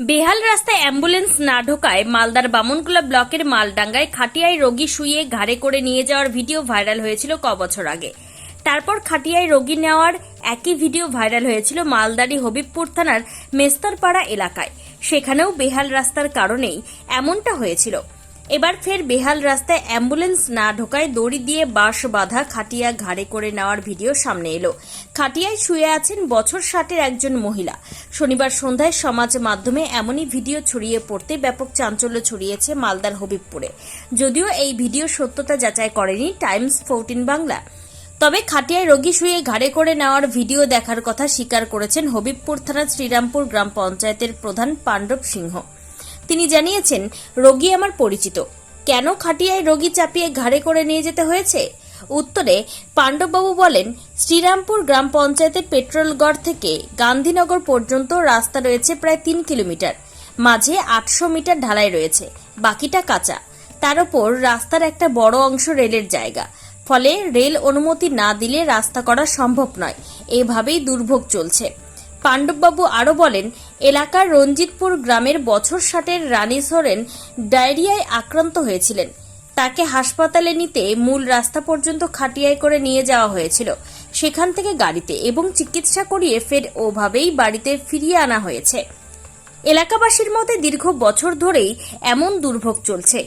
বেহাল রাস্তায় অ্যাম্বুলেন্স না ঢোকায় মালদার বামনকুলা ব্লকের মালডাঙ্গায় খাটিয়ায় রোগী শুয়ে ঘাড়ে করে নিয়ে যাওয়ার ভিডিও ভাইরাল হয়েছিল ক বছর আগে। তারপর খাটিয়ায় রোগী নেওয়ার একই ভিডিও ভাইরাল হয়েছিল মালদারি হবিবপুর থানার মেস্তরপাড়া এলাকায়। সেখানেও বেহাল রাস্তার কারণেই এমনটা হয়েছিল। এবার ফের বেহাল রাস্তায় অ্যাম্বুলেন্স না ঢোকায় দড়ি দিয়ে বাঁশ বাঁধা খাটিয়া ঘাড়ে করে নেওয়ার ভিডিও সামনে এলো। খাটিয়ায় শুয়ে আছেন বছর ষাটের একজন মহিলা। শনিবার সন্ধ্যায় সমাজ মাধ্যমে এমনই ভিডিও ছড়িয়ে পড়তে ব্যাপক চাঞ্চল্য ছড়িয়েছে মালদার হবিবপুরে। যদিও এই ভিডিও সত্যতা যাচাই করেনি টাইমস ফোরটিন বাংলা। তবে খাটিয়ায় রোগী শুয়ে ঘাড়ে করে নেওয়ার ভিডিও দেখার কথা স্বীকার করেছেন হবিবপুর থানার শ্রীরামপুর গ্রাম পঞ্চায়েতের প্রধান পাণ্ডব সিংহ। তিনি জানিয়েছেন, রোগী আমার পরিচিত। কেন খাটিয়ায় রোগী চাপিয়ে ঘাড়ে করে নিয়ে যেতে হয়েছে? উত্তরে, পাণ্ডববাবু বলেন, শ্রীরামপুর গ্রাম পঞ্চায়েতের পেট্রোলগড় থেকে গান্ধীনগর পর্যন্ত রাস্তা রয়েছে প্রায় তিন কিলোমিটার। মাঝে আটশো মিটার ঢালাই রয়েছে, বাকিটা কাঁচা। তার উপর রাস্তার একটা বড় অংশ রেলের জায়গা। ফলে রেল অনুমতি না দিলে রাস্তা করা সম্ভব নয়। এভাবেই দুর্ভোগ চলছে। পাণ্ডববাবু আরও বলেন, এলাকার রঞ্জিতপুর গ্রামের বছর ষাটের রানী সোরেন ডায়রিয়ায় আক্রান্ত হয়েছিলেন। তাকে হাসপাতালে নিতে মূল রাস্তা পর্যন্ত খাটিয়ায় করে নিয়ে যাওয়া হয়েছিল। সেখান থেকে গাড়িতে এবং চিকিৎসা করিয়ে ফের ওভাবেই বাড়িতে ফিরিয়ে আনা হয়েছে। এলাকাবাসীর মতে দীর্ঘ বছর ধরেই এমন দুর্ভোগ চলছে।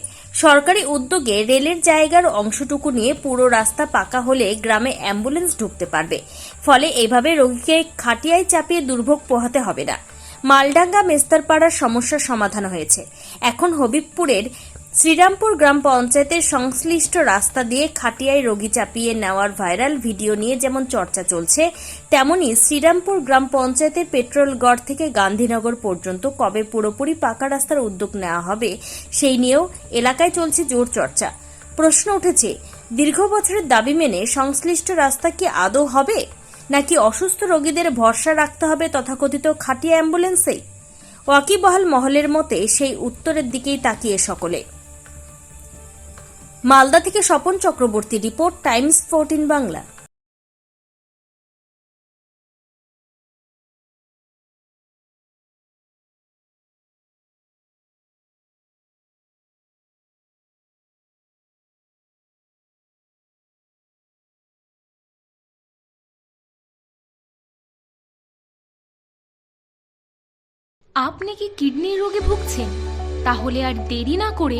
সরকারি উদ্যোগে রেলের জায়গার অংশটুকু নিয়ে পুরো রাস্তা পাকা হলে গ্রামে অ্যাম্বুলেন্স ঢুকতে পারবে। ফলে এভাবে রোগীকে খাটিয়ায় চাপিয়ে দুর্ভোগ পোহাতে হবে না। মালডাঙ্গা মেস্তারপাড়ার সমস্যার সমাধান হয়েছে। এখন হবিবপুরের শ্রীরামপুর গ্রাম পঞ্চায়েতের সংশ্লিষ্ট রাস্তা দিয়ে খাটিয়ায় রোগী চাপিয়ে নেওয়ার ভাইরাল ভিডিও নিয়ে যেমন চর্চা চলছে, তেমনি শ্রীরামপুর গ্রাম পঞ্চায়েতের পেট্রোলগড় থেকে গান্ধীনগর পর্যন্ত কবে পুরোপুরি পাকা রাস্তার উদ্যোগ নেওয়া হবে, সেই নিয়েও এলাকায় চলছে জোর চর্চা। প্রশ্ন উঠেছে, দীর্ঘ বছরের দাবি মেনে সংশ্লিষ্ট রাস্তা কি আদৌ হবে, নাকি অসুস্থ রোগীদের ভরসা রাখতে হবে তথাকথিত খাটিয়া অ্যাম্বুলেন্সেই? ওয়াকিবহাল মহলের মতে সেই উত্তরের দিকেই তাকিয়ে সকলে। মালদা থেকে Swapan Chakraborty report, Times fourteen Bangla. আপনি কি কিডনির রোগে ভুগছেন? তাহলে আর দেরি না করে